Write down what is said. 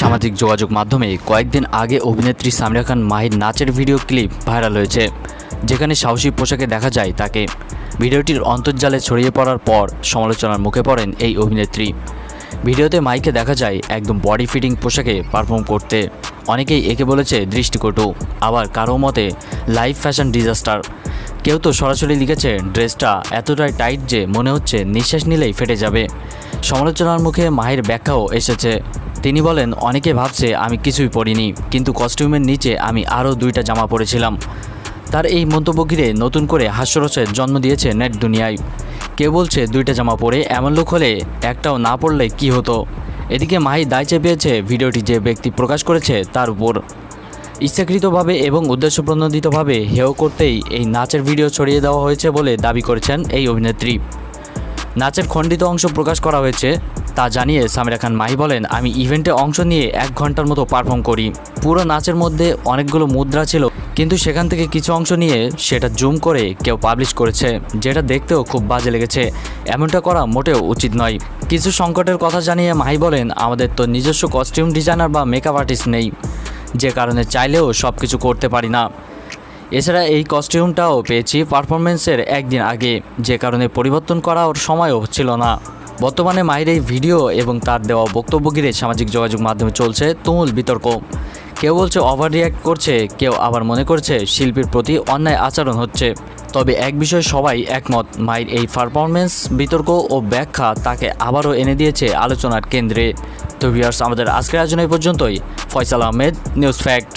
সামাজিক যোগাযোগ মাধ্যমে কয়েকদিন আগে অভিনেত্রী সামিরা খান মাহির নাচের ভিডিও ক্লিপ ভাইরাল হয়েছে, যেখানে সাহসী পোশাকে দেখা যায় তাকে। ভিডিওটির অন্তর্জালে ছড়িয়ে পড়ার পর সমালোচনার মুখে পড়েন এই অভিনেত্রী। ভিডিওতে মাইকে দেখা যায় একদম বডি ফিটিং পোশাকে পারফর্ম করতে। অনেকেই একে বলেছে দৃষ্টিকটু, আবার কারও মতে লাইভ ফ্যাশন ডিজাস্টার। কেউ তো সরাসরি লিখেছে, ড্রেসটা এতটাই টাইট যে মনে হচ্ছে নিঃশ্বাস নিলেই ফেটে যাবে। সমালোচনার মুখে মাহির ব্যাখ্যাও এসেছে। তিনি বলেন, অনেকে ভাবছে আমি কিছুই পরিনি, কিন্তু কস্টিউমের নিচে আমি আরও দুইটা জামা পরেছিলাম। তার এই মন্তব্য ঘিরে নতুন করে হাস্যরসের জন্ম দিয়েছে নেট দুনিয়ায়। কেউ বলছে, দুইটা জামা পরে এমন লোক হলে একটাও না পড়লে কি হতো? এদিকে মাহি দায় চেপেছে ভিডিওটি যে ব্যক্তি প্রকাশ করেছে তার উপর। ইচ্ছাকৃতভাবে এবং উদ্দেশ্যপ্রণোদিতভাবে হেয় করতেই এই নাচের ভিডিও ছড়িয়ে দেওয়া হয়েছে বলে দাবি করেছেন এই অভিনেত্রী। নাচের খণ্ডিত অংশ প্রকাশ করা হয়েছে। তা জানিয়ে সামিরা খান মাহি বলেন, আমি ইভেন্টে অংশ নিয়ে এক ঘণ্টার মতো পারফর্ম করি। পুরো নাচের মধ্যে অনেকগুলো মুদ্রা ছিল, কিন্তু সেখান থেকে কিছু অংশ নিয়ে সেটা জুম করে কেউ পাবলিশ করেছে, যেটা দেখতেও খুব বাজে লেগেছে। এমনটা করা মোটেও উচিত নয়। কিছু সংকটের কথা জানিয়ে মাহি বলেন, আমাদের তো নিজস্ব কস্টিউম ডিজাইনার বা মেকআপ আর্টিস্ট নেই, যে কারণে চাইলেও সব কিছু করতে পারি না। এছাড়া এই কস্টিউমটাও পেয়েছি পারফরমেন্সের একদিন আগে, যে কারণে পরিবর্তন করার সময়ও ছিল না। বর্তমানে মাহির এই ভিডিও এবং তার দেওয়া বক্তব্য ঘিরে সামাজিক যোগাযোগ মাধ্যমে চলছে তুমুল বিতর্ক। কেউ বলছে ওভার রিয়াক্ট করছে, কেউ আবার মনে করছে শিল্পীর প্রতি অন্যায় আচরণ হচ্ছে। তবে এক বিষয়ে সবাই একমত মায়ের এই পারফরমেন্স বিতর্ক ও ব্যাখ্যা তাকে আবারও এনে দিয়েছে আলোচনার কেন্দ্রে। তো ভিউয়ার্স আমাদের আজকের আয়োজন এই পর্যন্তই। Faisal Ahmed news fact